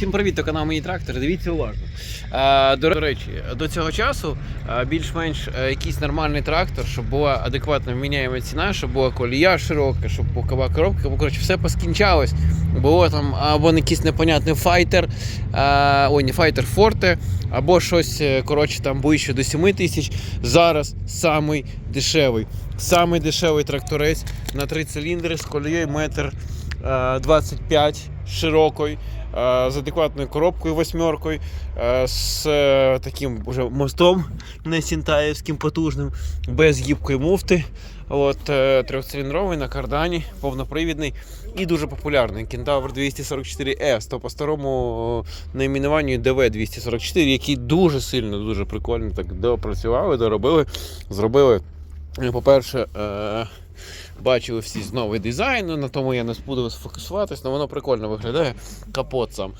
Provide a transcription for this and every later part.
Всім привіт, то канал Мені Трактор. Дивіться уважно. Е, до речі, до цього часу е, більш-менш е, якийсь нормальний трактор, щоб була адекватно вміняєма ціна, щоб була колія широка, щоб бокова коробка, бо коротше все поскінчалось. Було там або якийсь непонятний файтер, ой, не файтер Форте, або щось коротше там ближче до 7 тисяч. Зараз самий дешевий. Самий дешевий тракторець на 3 циліндри з колією метр 25 широкою, е, з адекватною коробкою восьмеркою, е, з е, таким уже мостом не сінтаївським потужним, без гібкої муфти. От, е, трьохциліндровий на кардані, повнопривідний і дуже популярний. Кентавр 244S, то по старому е, найменуванню DV244, який дуже сильно, дуже прикольно так допрацювали, доробили, зробили. е, По-перше, е, бачили всі новий дизайн, на тому я не буду сфокусуватись, але воно прикольно виглядає. Капот сам.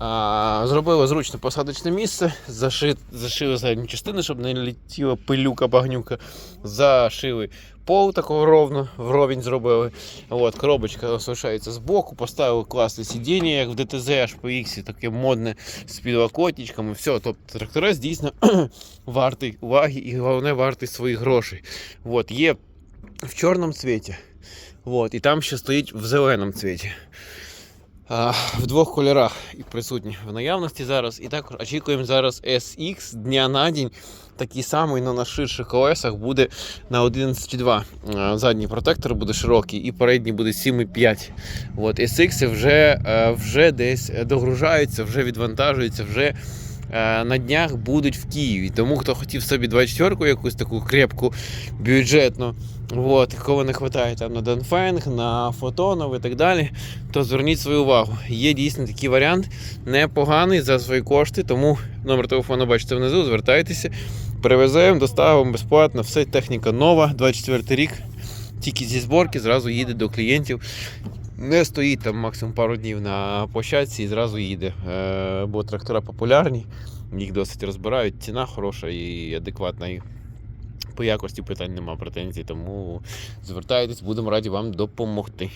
А, зробили зручне посадочне місце, заши, зашили задню частину, щоб не летіла пилюка, багнюка. Зашили пол такого ровно, вровень зробили. От, коробочка залишається збоку, поставили класне сидіння, як в ДТЗ HPX, таке модне з підлокотничками. Все, тобто тракторець дійсно вартий уваги і головне вартий своїх грошей. От, є в чорному цвіті. Вот, і там ще стоїть в зеленому цвіті. А, в двох кольорах і присутні в наявності зараз. І також очікуємо зараз SX дня на день. Такий самий, але на ширших колесах буде на 11,2. А, Задній протектор буде широкий і передній буде 7,5. От, SX вже, е, вже десь догружаються, вже відвантажуються, вже на днях будуть в Києві. Тому хто хотів собі 24-ку, якусь таку крепку, бюджетну, от, кого не вистачає там на Донфенг, на Фотонов і так далі, то зверніть свою увагу. Є дійсно такий варіант, непоганий за свої кошти, тому номер телефону бачите внизу, звертайтеся, перевеземо, доставимо безплатно, все техніка нова, 24 рік. Тільки зі зборки зразу їде до клієнтів. Не стоїть там максимум пару днів на площадці і зразу їде. Е, бо трактора популярні, їх досить розбирають, ціна хороша і адекватна. І по якості питань немає претензій, тому звертайтесь, будемо раді вам допомогти.